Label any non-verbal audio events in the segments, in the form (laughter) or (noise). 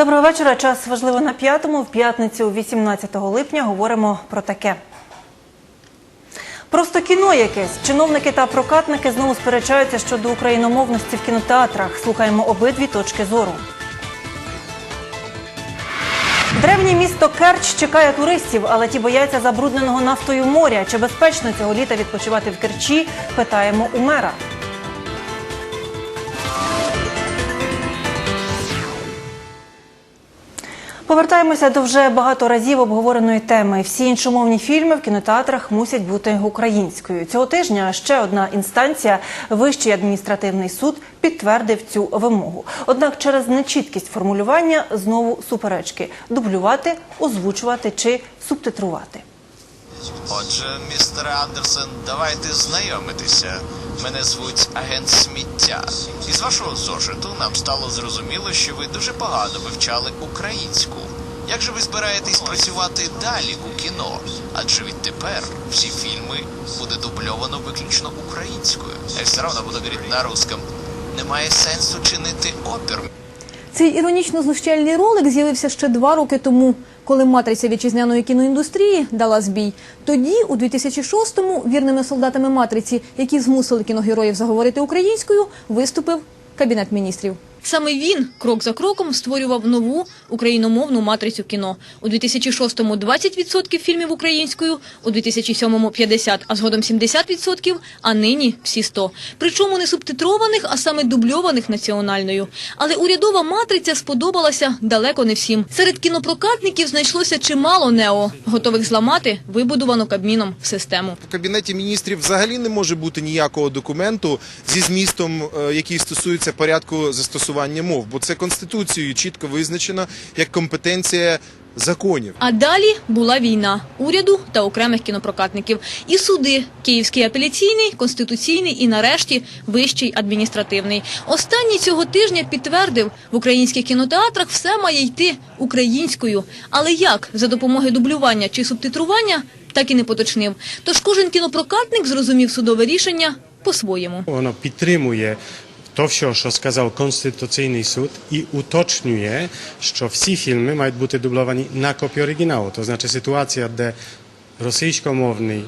Доброго вечора. Час важливо на п'ятому. В п'ятницю, 18 липня, говоримо про таке. Просто кіно якесь. Чиновники та прокатники знову сперечаються щодо україномовності в кінотеатрах. Слухаємо обидві точки зору. Древнє місто Керч чекає туристів, але ті бояться забрудненого нафтою моря. Чи безпечно цього літа відпочивати в Керчі? Питаємо у мера. Повертаємося до вже багато разів обговореної теми. Всі іншомовні фільми в кінотеатрах мусять бути українською. Цього тижня ще одна інстанція, Вищий адміністративний суд, підтвердив цю вимогу. Однак через нечіткість формулювання знову суперечки дублювати, озвучувати чи субтитрувати. Отже, містер Андерсен, давайте знайомитися. Мене звуть агент сміття. Із вашого зошиту нам стало зрозуміло, що ви дуже погано вивчали українську. Як же ви збираєтесь працювати далі у кіно? Адже відтепер всі фільми буде дубльовано виключно українською. Все одно буду говорити на русском. Немає сенсу чинити опір. Цей іронічно знущальний ролик з'явився ще два роки тому, коли матриця вітчизняної кіноіндустрії дала збій. Тоді, у 2006-му, вірними солдатами матриці, які змусили кіногероїв заговорити українською, виступив кабінет міністрів. Саме він крок за кроком створював нову україномовну матрицю кіно. У 2006-му 20% фільмів українською, у 2007-му 50%, а згодом 70%, а нині всі 100%. Причому не субтитрованих, а саме дубльованих національною. Але урядова матриця сподобалася далеко не всім. Серед кінопрокатників знайшлося чимало нео, готових зламати вибудовану Кабміном систему. В кабінеті міністрів взагалі не може бути ніякого документу зі змістом, е, який стосується порядку застосування мов, бо це конституцією чітко визначено як компетенція законів. А далі була війна уряду та окремих кінопрокатників. І суди Київський апеляційний, конституційний і нарешті Вищий адміністративний. Останній цього тижня підтвердив, в українських кінотеатрах все має йти українською. Але як за допомогою дублювання чи субтитрування, так і не поточнив. Тож кожен кінопрокатник зрозумів судове рішення по-своєму. Воно підтримує то, що, що сказав Конституційний суд, і уточнює, що всі фільми мають бути дубловані на копію оригіналу. То значить ситуація, де російськомовний ро-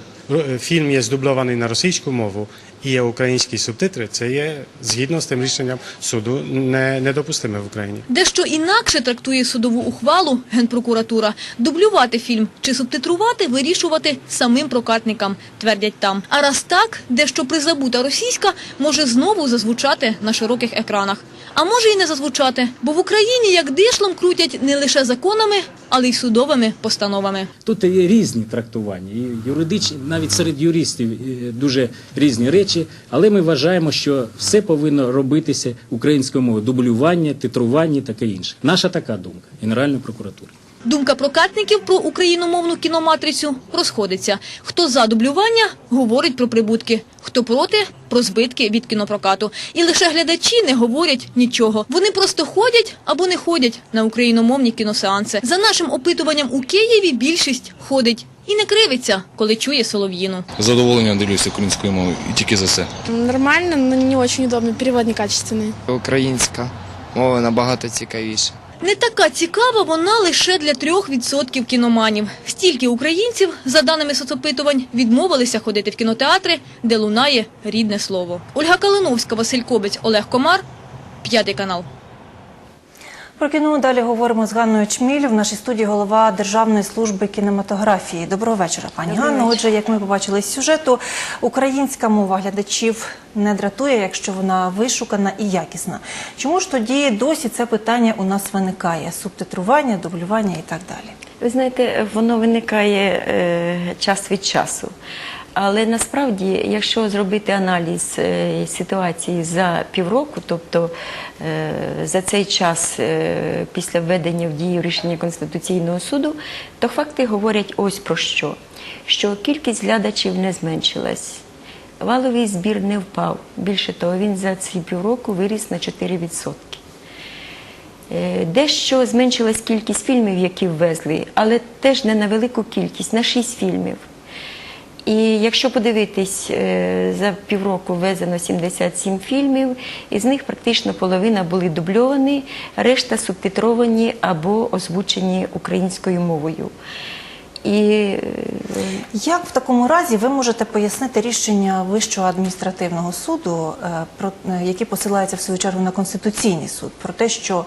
фільм є здублований на російську мову і є українські субтитри, це є згідно з тим рішенням суду не, недопустиме в Україні. Дещо інакше трактує судову ухвалу Генпрокуратура. Дублювати фільм чи субтитрувати вирішувати самим прокатникам, твердять там. А раз так, дещо призабута російська може знову зазвучати на широких екранах. А може і не зазвучати, бо в Україні як дишлом крутять не лише законами, але й судовими постановами. Тут є різні трактування, і юридичні, навіть серед юристів е, дуже різні речі, але ми вважаємо, що все повинно робитися українською мовою, дублювання, титрування, таке інше. Наша така думка Генеральної прокуратури. Думка прокатників про україномовну кіноматрицю розходиться. Хто за дублювання, говорить про прибутки, хто проти про збитки від кінопрокату. І лише глядачі не говорять нічого. Вони просто ходять або не ходять на україномовні кіносеанси. За нашим опитуванням у Києві більшість ходить і не кривиться, коли чує солов'їну. З задоволенням дивлюся українською мовою і тільки за це. Нормально, но не очень удобно. Перевод некачественный. Українська мова набагато цікавіша. Не така цікава вона лише для трьох відсотків кіноманів. Стільки українців, за даними соцопитувань, відмовилися ходити в кінотеатри, де лунає рідне слово. Ольга Калиновська, Василь Кобець, Олег Комар, п'ятий канал. Про кіно далі говоримо з Ганною Чміль. В нашій студії голова Державної служби кінематографії. Доброго вечора, пані Ганно. Отже, як ми побачили з сюжету, українська мова глядачів не дратує, якщо вона вишукана і якісна. Чому ж тоді досі це питання у нас виникає? Субтитрування, дублювання і так далі. Ви знаєте, воно виникає е, час від часу. Але насправді, якщо зробити аналіз е, ситуації за півроку, тобто е, за цей час е, після введення в дію рішення Конституційного суду, то факти говорять ось про що: що кількість глядачів не зменшилась. Валовий збір не впав. Більше того, він за ці півроку виріс на 4%. Е, Дещо зменшилась кількість фільмів, які ввезли, але теж не на велику кількість, на 6 фільмів. І якщо подивитись, е, за півроку ввезено 77 фільмів, із них практично половина були дубльовані, решта субтитровані або озвучені українською мовою. І е, Як в такому разі ви можете пояснити рішення Вищого адміністративного суду, е, про які посилаються в свою чергу на конституційний суд, про те, що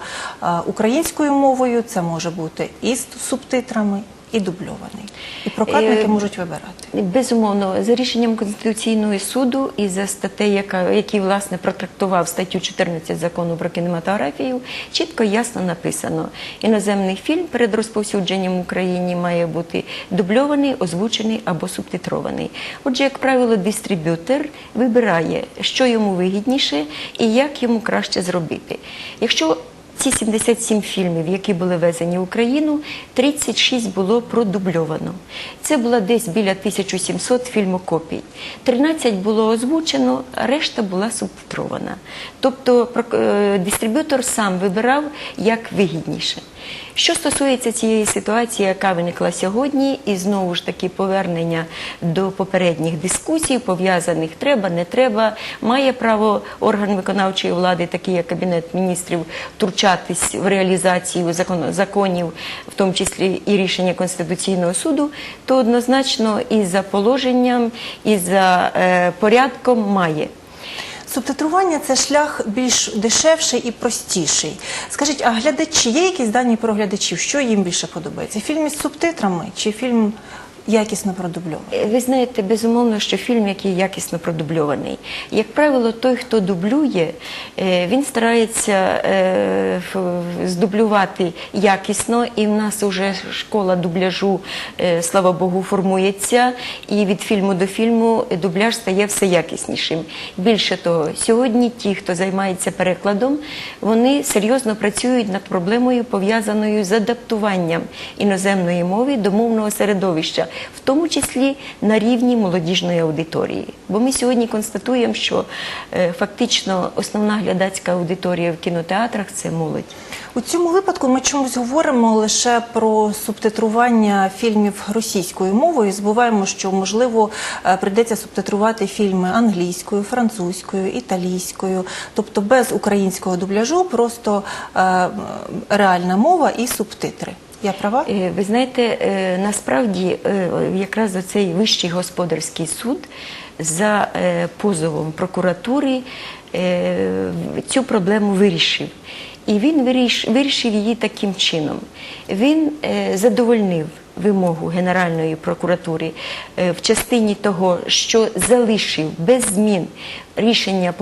українською мовою це може бути і з субтитрами, і дубльований, і прокатники Е, можуть вибирати. Безумовно, за рішенням Конституційного суду і за статтею, яка, який власне протрактував статтю 14 закону про кінематографію, чітко ясно написано: іноземний фільм перед розповсюдженням в Україні має бути дубльований, озвучений або субтитрований. Отже, як правило, дистриб'ютор вибирає, що йому вигідніше і як йому краще зробити. Якщо ці 77 фільмів, які були везені в Україну, 36 було продубльовано. Це було десь біля 1700 фільмокопій. 13 було озвучено, решта була субтитрована. Тобто е, дистриб'ютор сам вибирав як вигідніше. Що стосується цієї ситуації, яка виникла сьогодні, і знову ж таки повернення до попередніх дискусій, пов'язаних треба, не треба, має право орган виконавчої влади, такий як Кабінет міністрів, втручатись в реалізацію закон- законів, в тому числі і рішення Конституційного суду, то однозначно і за положенням, і за е, порядком має. Субтитрування це шлях більш дешевший і простіший. Скажіть, а глядачі є якісь дані про глядачів? Що їм більше подобається? Фільм із субтитрами чи фільм якісно продубльований? Е, Ви знаєте, безумовно, що фільм, який якісно продубльований. Як правило, той, хто дублює, е, він старається е, здублювати якісно, і в нас вже школа дубляжу, слава Богу, формується, і від фільму до фільму дубляж стає все якіснішим. Більше того, сьогодні ті, хто займається перекладом, вони серйозно працюють над проблемою, пов'язаною з адаптуванням іноземної мови до мовного середовища, в тому числі на рівні молодіжної аудиторії. Бо ми сьогодні констатуємо, що е, фактично основна глядацька аудиторія в кінотеатрах це молодь. У цьому випадку ми чомусь говоримо лише про субтитрування фільмів російською мовою. Забуваємо, що можливо е, прийдеться субтитрувати фільми англійською, французькою, італійською, тобто без українського дубляжу, просто е, реальна мова і субтитри. Я права? Е, Ви знаєте, е, насправді е, якраз цей вищий господарський суд за позовом прокуратури цю проблему вирішив. І він вирішив її таким чином. Він задовольнив вимогу Генеральної прокуратури в частині того, що залишив без змін рішення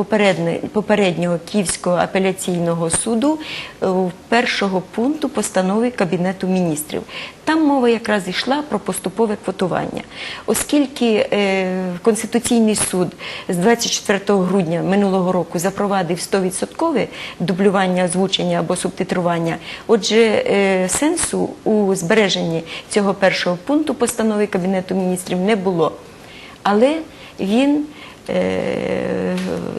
попереднього Київського апеляційного суду е, першого пункту постанови Кабінету міністрів. Там мова якраз йшла про поступове квотування. Оскільки е, Конституційний суд з 24 грудня минулого року запровадив 100% дублювання, озвучення або субтитрування, отже, е, сенсу у збереженні цього першого пункту постанови Кабінету міністрів не було. Але він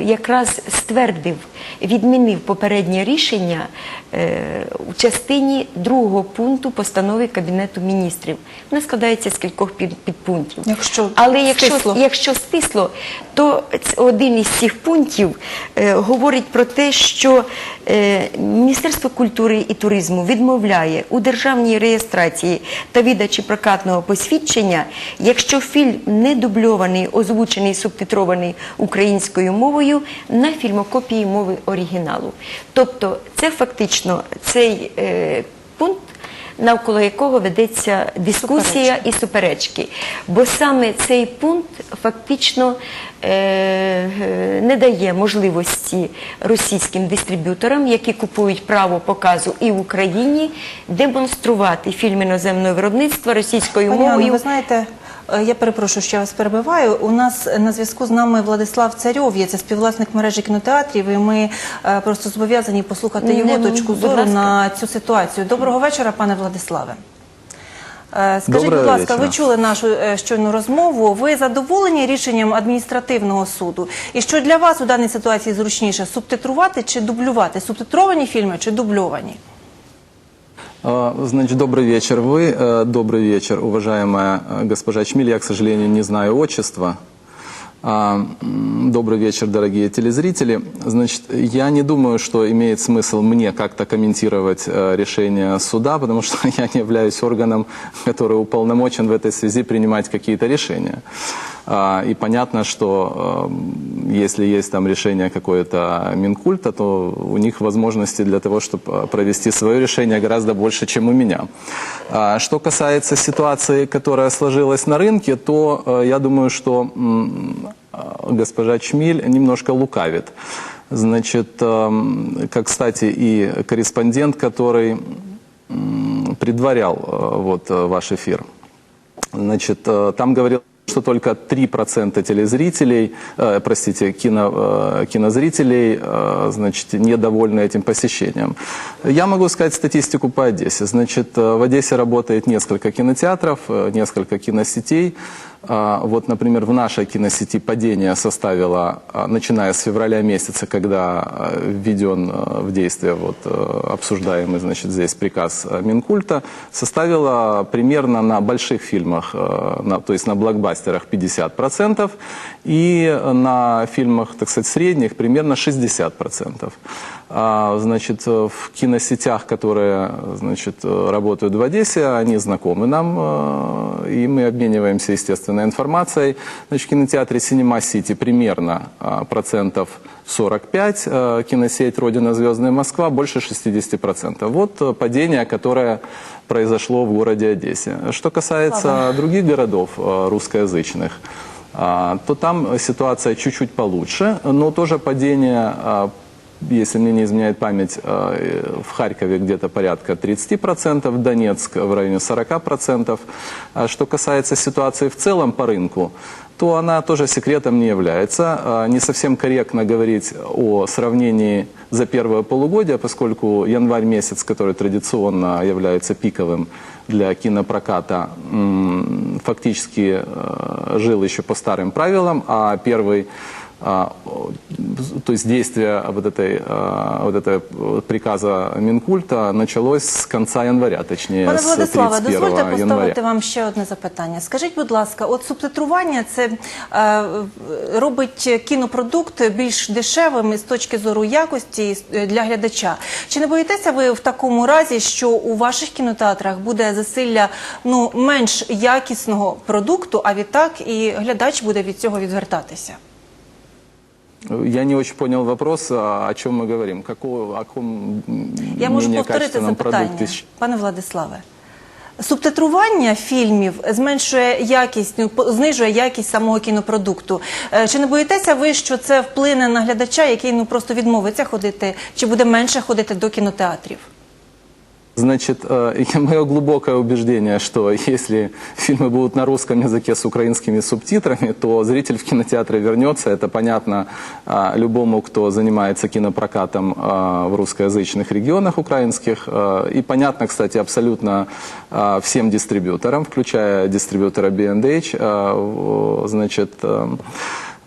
якраз ствердив, відмінив попереднє рішення е, у частині другого пункту постанови Кабінету міністрів. Вона складається з кількох підпунктів. Якщо Але якщо, стисло. якщо стисло, то один із цих пунктів е, говорить про те, що е, Міністерство культури і туризму відмовляє у державній реєстрації та видачі прокатного посвідчення, якщо фільм не дубльований, озвучений, субтитрований українською мовою на фільмокопії мови оригіналу. Тобто, це фактично цей е, пункт навколо якого ведеться дискусія і суперечки. Бо саме цей пункт фактично е, е, не дає можливості російським дистриб'юторам, які купують право показу і в Україні, демонструвати фільм іноземного виробництва російською Пані мовою. ви знаєте, я перепрошую, що я вас перебиваю. У нас на зв'язку з нами Владислав Царьов, є це співвласник мережі кінотеатрів, і ми е, просто зобов'язані послухати його точку зору на цю ситуацію. Доброго вечора, пане Владиславе. Е, Скажіть, Доброго будь ласка, ви чули нашу е, щойну розмову. Ви задоволені рішенням адміністративного суду? І що для вас у даній ситуації зручніше субтитрувати чи дублювати? Субтитровані фільми чи дубльовані? А, Значит, добрый вечер. Вы, э, добрый вечер, уважаемая э, госпожа Чмиль. Я, к сожалению, не знаю отчества. А, м, Добрый вечер, дорогие телезрители. Значит, я не думаю, что имеет смысл мне как-то комментировать э, решение суда, потому что (laughs) я не являюсь органом, который уполномочен в этой связи принимать какие-то решения. А, И понятно, что э, если есть там решение какое-то Минкульта, то у них возможности для того, чтобы провести свое решение гораздо больше, чем у меня. А, Что касается ситуации, которая сложилась на рынке, то э, я думаю, что э, госпожа Чмиль немножко лукавит. Значит, эм, как, кстати, и корреспондент, который предварял э, вот, э, ваш эфир. Значит, э, там говорил, что только 3% телезрителей, э, простите, кино, э, кинозрителей, э, значит, недовольны этим посещением. Я могу сказать статистику по Одессе. Значит, э, в Одессе работает несколько кинотеатров, э, несколько киносетей. А, Вот, например, в нашей киносети падение составило, а, начиная с февраля месяца, когда а, введен в действие вот, э, обсуждаемый значит, здесь приказ Минкульта, составило примерно на больших фильмах, э, на- то есть на блокбастерах 50%, и на фильмах, так сказать, средних примерно 60%. А, Значит, э, в киносетях, которые значит, э, работают в Одессе, они знакомы нам, э, и мы обмениваемся, естественно, информацией. Значит, в кинотеатре Cinema City примерно а, процентов 45, э, киносеть «Родина Звездная Москва» больше 60%. Вот падение, которое произошло в городе Одессе. Что касается других городов русскоязычных, а, то там ситуация чуть-чуть получше, но тоже падение, если мне не изменяет память, э, в Харькове где-то порядка 30%, Донецк в районе 40%. А Что касается ситуации в целом по рынку, то она тоже секретом не является. А, Не совсем корректно говорить о сравнении за первое полугодие, поскольку январь месяц, который традиционно является пиковым для кинопроката, фактически э, жил еще по старым правилам, а первый то есть действие вот этой, вот этого приказа Минкульта началось с конца января, точнее, Пане Владиславе, 31 дозвольте января. поставити вам ще одне запитання. Скажіть, будь ласка, от субтитрування це е, робить кінопродукт більш дешевим з точки зору якості е, для глядача. Чи не боїтеся ви в такому разі, що у ваших кінотеатрах буде засилля ну менш якісного продукту, а відтак і глядач буде від цього відвертатися? Я не очень понял вопрос, а о чем мы говорим, какого, о ком Я можу менее повторити качественном запитання, продукте. пане Владиславе. Субтитрування фільмів зменшує якість, ну, по- знижує якість самого кінопродукту. Е, Чи не боїтеся ви, що це вплине на глядача, який ну просто відмовиться ходити, чи буде менше ходити до кінотеатрів? Значит, мое (laughs) глубокое убеждение, что если фильмы будут на русском языке с украинскими субтитрами, то зритель в кинотеатры вернется. Это понятно а, любому, кто занимается кинопрокатом а, в русскоязычных регионах украинских. А, И понятно, кстати, абсолютно а, всем дистрибьюторам, включая дистрибьютора B&H. а, в- Значит, эм,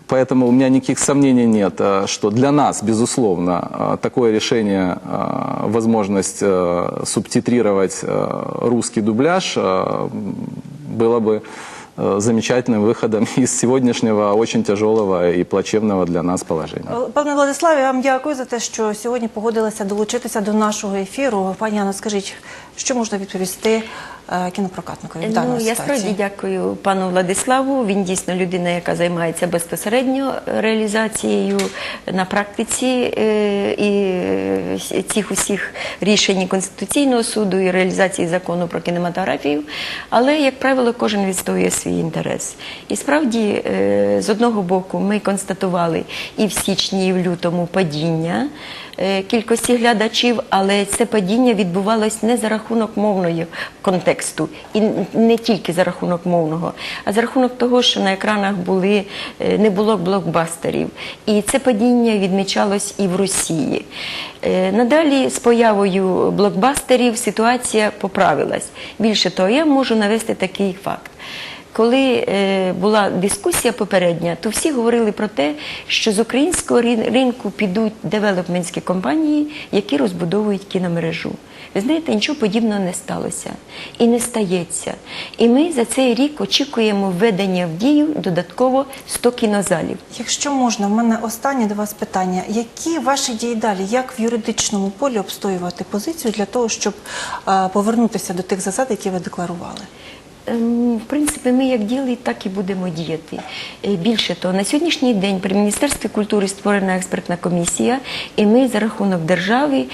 Поэтому у меня никаких сомнений нет, э, что для нас, безусловно, э, такое решение, э, возможность э, субтитрировать э, русский дубляж э, было бы э, замечательным выходом из (laughs) сегодняшнего очень тяжелого и плачевного для нас положения. Е, Пане Владиславе, я вам дякую за те, що сьогодні погодилися долучитися до нашого ефіру. Пані Анно, скажіть, що можна відповісти е, кінопрокатникові в даній Ну, я справді дякую пану Владиславу. Він дійсно людина, яка займається безпосередньо реалізацією на практиці е, і е, цих усіх рішень Конституційного суду і реалізації закону про кінематографію. Але, як правило, кожен відстоює свій інтерес. І справді, з одного боку, ми констатували і в січні, і в лютому падіння кількості глядачів, але це падіння відбувалось не за рахунок мовної контексту, і не тільки за рахунок мовного, а за рахунок того, що на екранах були е, не було блокбастерів. І це падіння відмічалось і в Росії. Е, Надалі з появою блокбастерів ситуація поправилась. Більше того, я можу навести такий факт. Коли е, була дискусія попередня, то всі говорили про те, що з українського ринку підуть девелопментські компанії, які розбудовують кіномережу. Ви знаєте, нічого подібного не сталося і не стається. І ми за цей рік очікуємо введення в дію додатково 100 кінозалів. Якщо можна, в мене останнє до вас питання. Які ваші дії далі? Як в юридичному полі обстоювати позицію для того, щоб е, повернутися до тих засад, які ви декларували? Ем, В принципі, ми як діяли, так і будемо діяти. Е, Більше того, на сьогоднішній день при Міністерстві культури створена експертна комісія, і ми за рахунок держави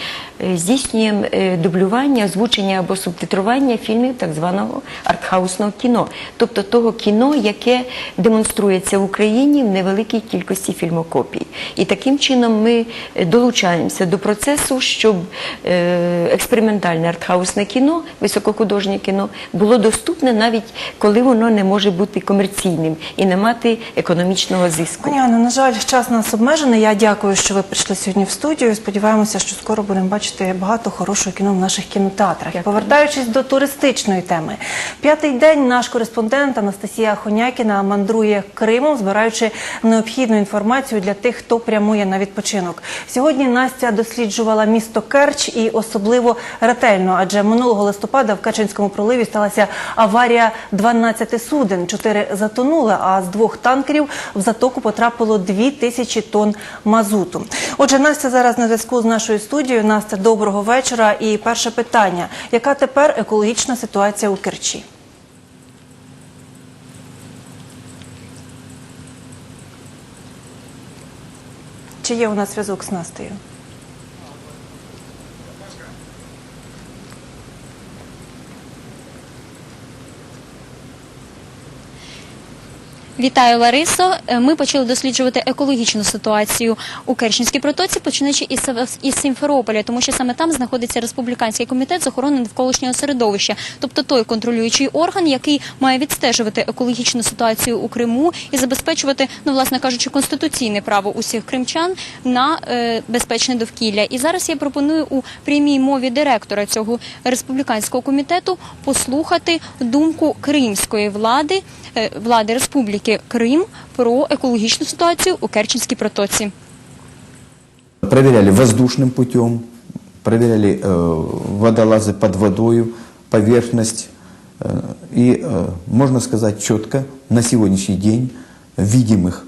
е, здійснюємо е, дублювання, озвучення або субтитрування фільмів так званого артхаусного кіно, тобто того кіно, яке демонструється в Україні в невеликій кількості фільмокопій. І таким чином ми долучаємося до процесу, щоб експериментальне артхаусне кіно, високохудожнє кіно було доступне навіть коли воно не може бути комерційним і не мати економічного зиску. Пані Анно, на жаль, час нас обмежений. Я дякую, що ви прийшли сьогодні в студію. Сподіваємося, що скоро будемо бачити багато хорошого кіно в наших кінотеатрах. Дякую. Повертаючись до туристичної теми, п'ятий день наш кореспондент Анастасія Хонякіна мандрує Кримом, збираючи необхідну інформацію для тих, хто прямує на відпочинок. Сьогодні Настя досліджувала місто Керч і особливо ретельно, адже минулого листопада в Керченському проливі сталася аварія 12 суден. Чотири затонули, а з двох танкерів в затоку потрапило 2 тисячі тонн мазуту. Отже, Настя зараз на зв'язку з нашою студією. Настя, доброго вечора. І перше питання: яка тепер екологічна ситуація у Керчі? Чи є у нас зв'язок з Настею? Вітаю, Ларисо. Е, Ми почали досліджувати екологічну ситуацію у Керченській протоці, починаючи із, Сімферополя, тому що саме там знаходиться республіканський комітет з охорони навколишнього середовища, тобто той контролюючий орган, який має відстежувати екологічну ситуацію у Криму і забезпечувати, ну власне кажучи, конституційне право усіх кримчан на е, безпечне довкілля. І зараз я пропоную у прямій мові директора цього республіканського комітету послухати думку кримської влади, е, влади Республіки Крим про екологічну ситуацію у Керченській протоці. Проверяли воздушным путем, проверяли э, водолазы под водою, поверхность. Э, и э, можно сказать четко, на сегодняшний день видимых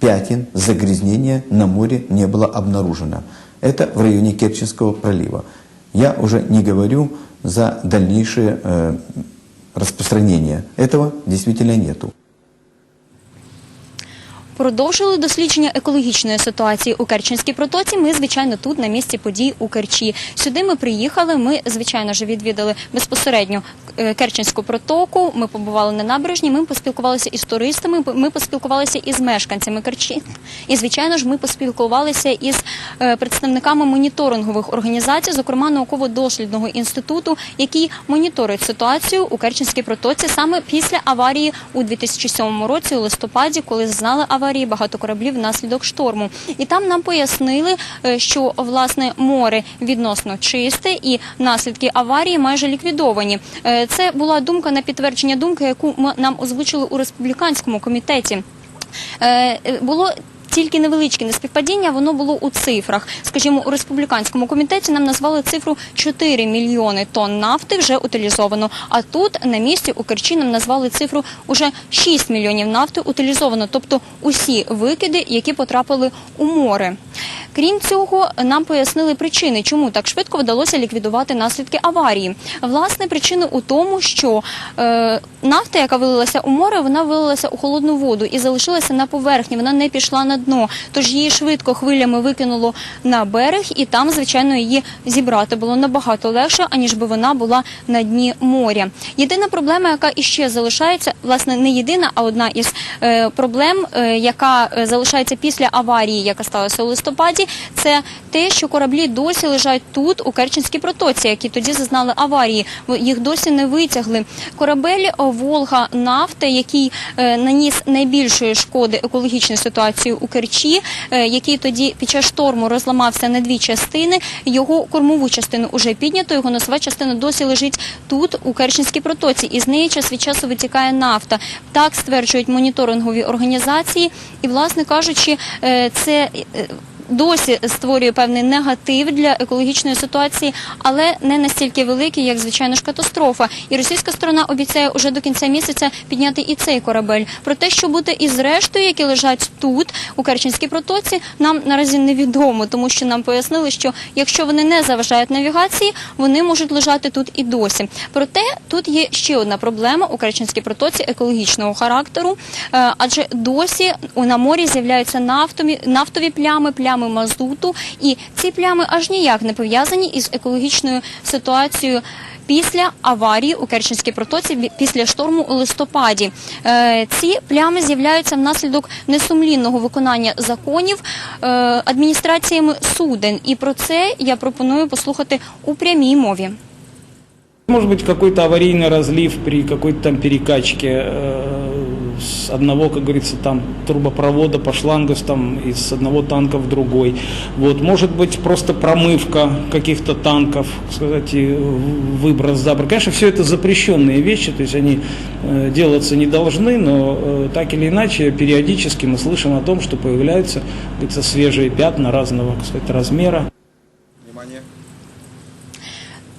пятен загрязнения на море не было обнаружено. Это в районе Керченского пролива. Я уже не говорю за дальнейшее э, распространение. Этого действительно нету. Продовжили дослідження екологічної ситуації у Керченській протоці. Ми, звичайно, тут на місці подій у Керчі. Сюди ми приїхали. Ми, звичайно ж, відвідали безпосередньо е, Керченську протоку. Ми побували на набережні. Ми поспілкувалися із туристами. Ми поспілкувалися із мешканцями Керчі. І, звичайно ж, ми поспілкувалися із е, представниками моніторингових організацій, зокрема науково-дослідного інституту, який моніторить ситуацію у Керченській протоці саме після аварії у 2007 році, у листопаді, коли зазнали аварії багато кораблів внаслідок шторму. І там нам пояснили, е, що власне море відносно чисте і наслідки аварії майже ліквідовані. Е, Це була думка на підтвердження думки, яку нам озвучили у республіканському комітеті. Е, Було тільки невеличке неспівпадіння, воно було у цифрах. Скажімо, у республіканському комітеті нам назвали цифру 4 мільйони тонн нафти вже утилізовано. А тут на місці у Керчі нам назвали цифру уже 6 мільйонів нафти утилізовано, тобто усі викиди, які потрапили у море. Крім цього, нам пояснили причини, чому так швидко вдалося ліквідувати наслідки аварії. Власне, причини у тому, що е, нафта, яка вилилася у море, вона вилилася у холодну воду і залишилася на поверхні. Вона не пішла на дно. Тож її швидко хвилями викинуло на берег, і там, звичайно, її зібрати було набагато легше, аніж би вона була на дні моря. Єдина проблема, яка іще залишається, власне, не єдина, а одна із е, проблем, е, яка е, залишається після аварії, яка сталася у листопаді, це те, що кораблі досі лежать тут, у Керченській протоці, які тоді зазнали аварії. Їх досі не витягли. Корабель Волга нафта, який наніс найбільшої шкоди екологічній ситуації у Керчі, е, який тоді під час шторму розламався на дві частини. Його кормову частину вже піднято, його носова частина досі лежить тут, у Керченській протоці, і з неї час від часу витікає нафта. Так стверджують моніторингові організації, і, власне кажучи, е, це. Досі створює певний негатив для екологічної ситуації, але не настільки великий, як звичайно ж катастрофа. І російська сторона обіцяє уже до кінця місяця підняти і цей корабель. Про те, що буде із рештою, які лежать тут, у Керченській протоці, нам наразі невідомо, тому що нам пояснили, що якщо вони не заважають навігації, вони можуть лежати тут і досі. Проте тут є ще одна проблема у Керченській протоці екологічного характеру, е, адже досі на морі з'являються нафтові плями, плями мазуту, і ці плями аж ніяк не пов'язані із екологічною ситуацією. Після аварії у Керченській протоці бі- після шторму у листопаді Е, ці плями з'являються внаслідок несумлінного виконання законів е, адміністраціями суден. І про це я пропоную послухати у прямій мові. Может быть, какой-то аварийный разлив при какой-то там перекачке э, с одного, как говорится, там трубопровода по шлангостам из одного танка в другой. Вот, может быть, просто промывка каких-то танков, так сказать, и в- выброс запора. Конечно, все это запрещенные вещи, то есть они э, делаться не должны, но э, так или иначе периодически мы слышим о том, что появляются, говорится, свежие пятна разного, сказать, размера.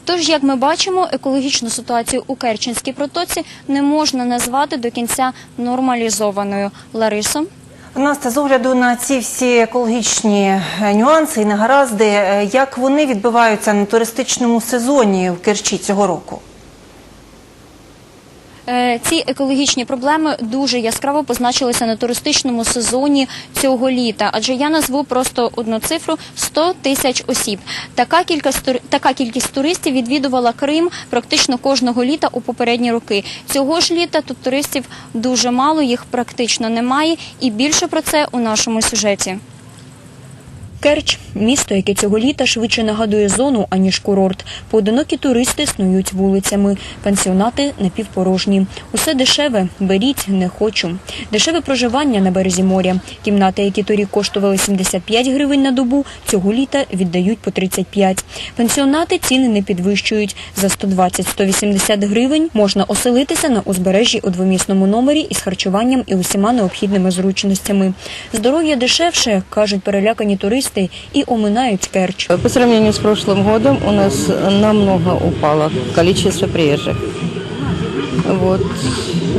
Тож, як ми бачимо, екологічну ситуацію у Керченській протоці не можна назвати до кінця нормалізованою. Ларисо? Настя, з огляду на ці всі екологічні е, нюанси і негаразди, е, як вони відбиваються на туристичному сезоні в Керчі цього року? Е, Ці екологічні проблеми дуже яскраво позначилися на туристичному сезоні цього літа, адже я назву просто одну цифру 100 тисяч осіб. Така кількість така кількість туристів відвідувала Крим практично кожного літа у попередні роки. Цього ж літа тут туристів дуже мало, їх практично немає, і більше про це у нашому сюжеті. Керч місто, яке цього літа швидше нагадує зону, аніж курорт. Поодинокі туристи снують вулицями, пансіонати напівпорожні. Усе дешеве, беріть, не хочу. Дешеве проживання на березі моря. Кімнати, які торік коштували 75 гривень на добу, цього літа віддають по 35. Пансіонати ціни не підвищують. За 120-180 гривень можна оселитися на узбережжі у двомісному номері із харчуванням і усіма необхідними зручностями. Здоров'я дешевше, кажуть перелякані туристи, і оминають Керч. По сравнению с прошлым годом у нас намного упало количество приезжих. Вот.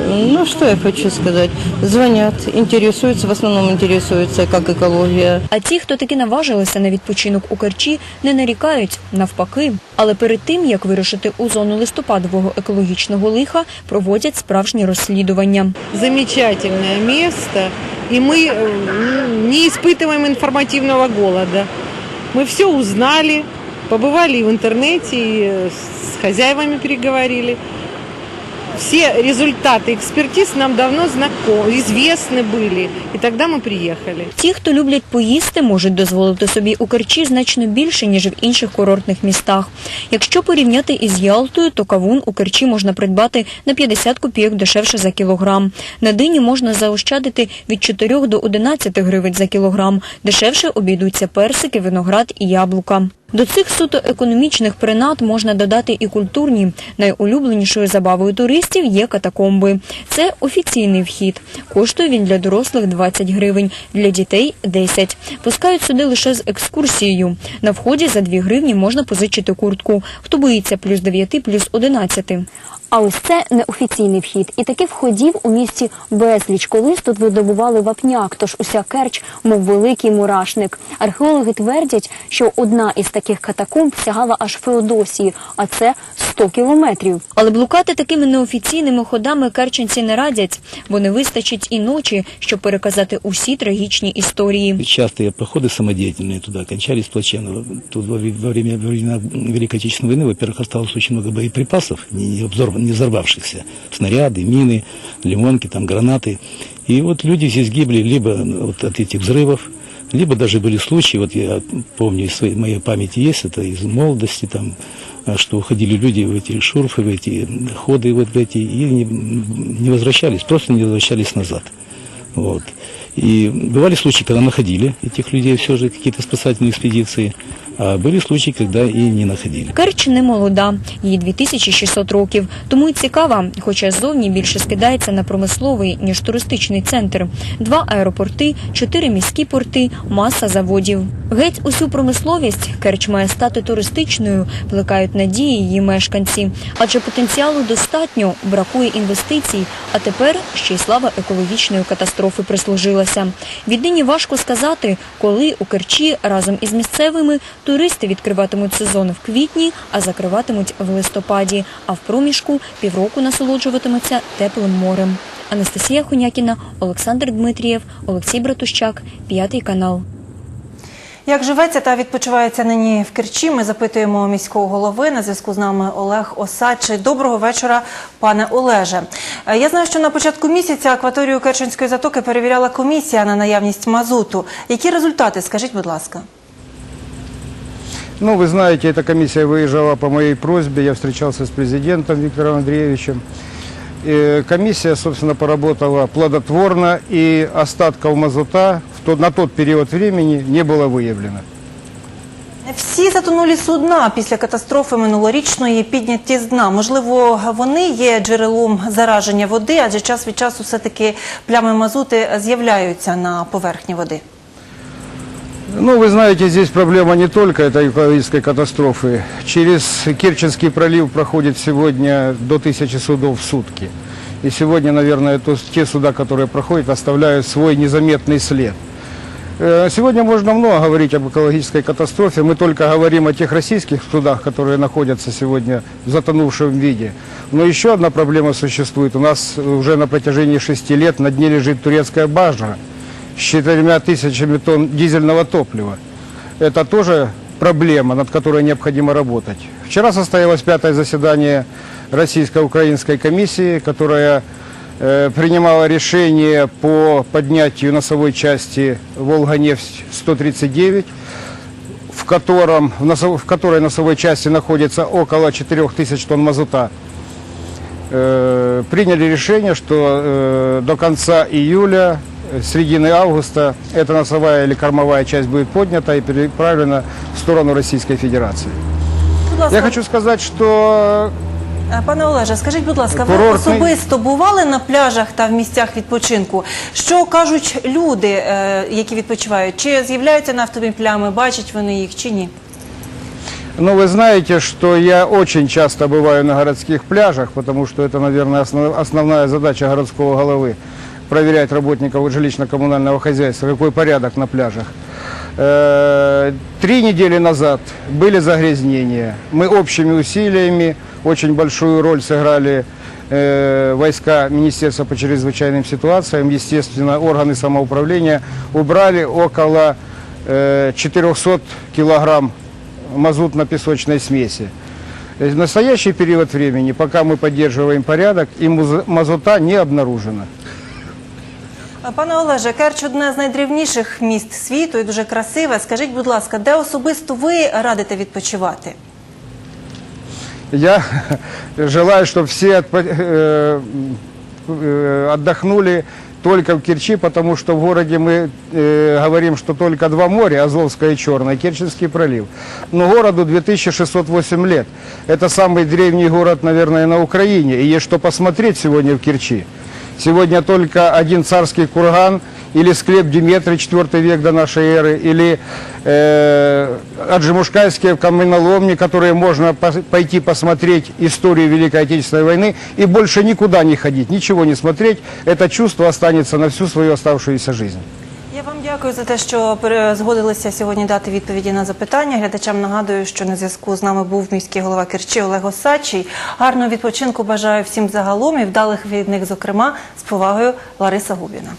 Ну, что я хочу сказать. Звонят, интересуются, в основном интересуются, как экология. А ті, хто таки наважилися на відпочинок у Керчі, не нарікають, навпаки. Але перед тим, як вирушити у зону листопадового екологічного лиха, проводять справжні розслідування. замечательное место, и мы э, не испытываем информативного голода. Мы все узнали, побывали и в интернете, и э, с хозяевами переговорили. Все результаты экспертиз нам давно знакомы, известны были, и тогда мы приехали. Ті, хто люблять поїсти, можуть дозволити собі у Керчі значно більше, ніж в інших курортних містах. Якщо порівняти із Ялтою, то кавун у Керчі можна придбати на 50 копійок дешевше за кілограм. На дині можна заощадити від 4 до 11 гривень за кілограм. Дешевше обійдуться персики, виноград і яблука. До цих суто економічних принад можна додати і культурні. Найулюбленішою забавою туристів є катакомби. Це офіційний вхід. Коштує він для дорослих 20 гривень, для дітей 10. Пускають сюди лише з екскурсією. На вході за 2 гривні можна позичити куртку. Хто боїться плюс 9, плюс 11. А ось це неофіційний вхід. І таких входів у місті безліч. Колись тут видобували вапняк, тож уся керч, мов великий мурашник. Археологи твердять, що одна із таких катакомб сягала аж Феодосії, а це 100 кілометрів. Але блукати такими неофіційними ходами керченці не радять, бо не вистачить і ночі, щоб переказати усі трагічні історії. Частые походы самодеятельные туда кончались плачевно. Тут во, вре- во время, во времена Великой Отечественной войны, во-первых, осталось очень много боеприпасов, не, не взорв- не взорвавшихся. Снаряды, мины, лимонки, там, гранаты. И вот люди здесь гибли либо вот от этих взрывов, Либо даже были случаи, вот я помню, из своей, моей памяти есть, это из молодости, там, а, что уходили люди в эти шурфы, в эти ходы, вот в эти, и не, не возвращались, просто не возвращались назад. Вот. И бывали случаи, когда находили этих людей все же, какие-то спасательные экспедиции, а были случаи, когда и не находили. Керч не молода, їй 2600 років, тому й цікава, хоча ззовні більше скидається на промисловий, ніж туристичний центр. Два аеропорти, чотири міські порти, маса заводів. Геть усю промисловість Керч має стати туристичною, плекають надії її мешканці. Адже потенціалу достатньо, бракує інвестицій, а тепер ще й слава екологічної катастрофи прислужилася. Віднині важко сказати, коли у Керчі разом із місцевими туристи відкриватимуть сезон в квітні, а закриватимуть в листопаді, а в проміжку півроку насолоджуватимуться теплим морем. Анастасія Хунякіна, Олександр Дмитрієв, Олексій Братущак, п'ятий канал. Як живеться та відпочивається нині в Керчі, ми запитуємо міського голови. На зв'язку з нами Олег Осадчий. Доброго вечора, пане Олеже. Е, Я знаю, що на початку місяця акваторію Керченської затоки перевіряла комісія на наявність мазуту. Які результати? Скажіть, будь ласка. Ну, вы знаете, эта комиссия выезжала по моей просьбе, я встречался с президентом Виктором Андреевичем. И комиссия, собственно, поработала плодотворно, и остатков мазута на тот период времени не было выявлено. Всі затонулі судна після катастрофи минулорічної підняті з дна. Можливо, вони є джерелом зараження води, адже час від часу все-таки плями мазути з'являються на поверхні води. Ну, вы знаете, здесь проблема не только этой экологической катастрофы. Через Керченский пролив проходит сегодня до тысячи судов в сутки. И сегодня, наверное, то, те суда, которые проходят, оставляют свой незаметный след. Э, Сегодня можно много говорить об экологической катастрофе. Мы только говорим о тех российских судах, которые находятся сегодня в затонувшем виде. Но еще одна проблема существует. У нас уже на протяжении шести лет на дне лежит турецкая бажа С четырьмя тысячами тонн дизельного топлива. Это тоже проблема, над которой необходимо работать. Вчера состоялось пятое заседание российско-украинской комиссии, которая э, принимала решение по поднятию носовой части «Волга-нефть-139», в, котором, в, носов- в которой носовой части находится около 4000 тонн мазута. Э, приняли решение, что э, до конца июля, середины августа, эта носовая или кормовая часть будет поднята и переправлена в сторону Российской Федерации. Будь ласка, Я хочу сказать, что Е, Пане Олеже, скажіть, будь ласка, ви Курортний- особисто бували на пляжах та в місцях відпочинку? Що кажуть люди, е, які відпочивають? Чи з'являються нафтові плями, бачать вони їх чи ні? Ну, вы знаете, что я очень часто бываю на городских пляжах, потому что это, наверное, основ- основная задача городского головы – Проверять работников жилищно-коммунального хозяйства, какой порядок на пляжах. Э, Три недели назад были загрязнения. Мы общими усилиями очень большую роль сыграли э, войска Министерства по чрезвычайным ситуациям, естественно, органы самоуправления убрали около э, 400 килограмм мазутно-песочной смеси. Э, В настоящий период времени, пока мы поддерживаем порядок, и мазута не обнаружено. Е, Пане Олеже, Керч одне з найдрівніших міст світу і дуже красиве. Скажіть, будь ласка, де особисто ви радите відпочивати? Я желаю, чтобы все отпо- э, э, отдохнули только в Керчи, потому что в городе мы э, говорим, что только два моря, Азовское и Черное, Керченский пролив. Но городу 2608 лет. Это самый древний город, наверное, на Украине. И есть что посмотреть сегодня в Керчи. Сегодня только один царский курган или склеп Диметры, 4 век до нашей эры, или э, Аджимушкайские каменоломни, которые можно пойти посмотреть историю Великой Отечественной войны и больше никуда не ходить, ничего не смотреть. Это чувство останется на всю свою оставшуюся жизнь. Дякую за те, що згодилися сьогодні дати відповіді на запитання. Глядачам нагадую, що на зв'язку з нами був міський голова Керчі Олег Осадчий. Гарного відпочинку бажаю всім загалом і вдалих від них, зокрема, з повагою Лариса Губіна.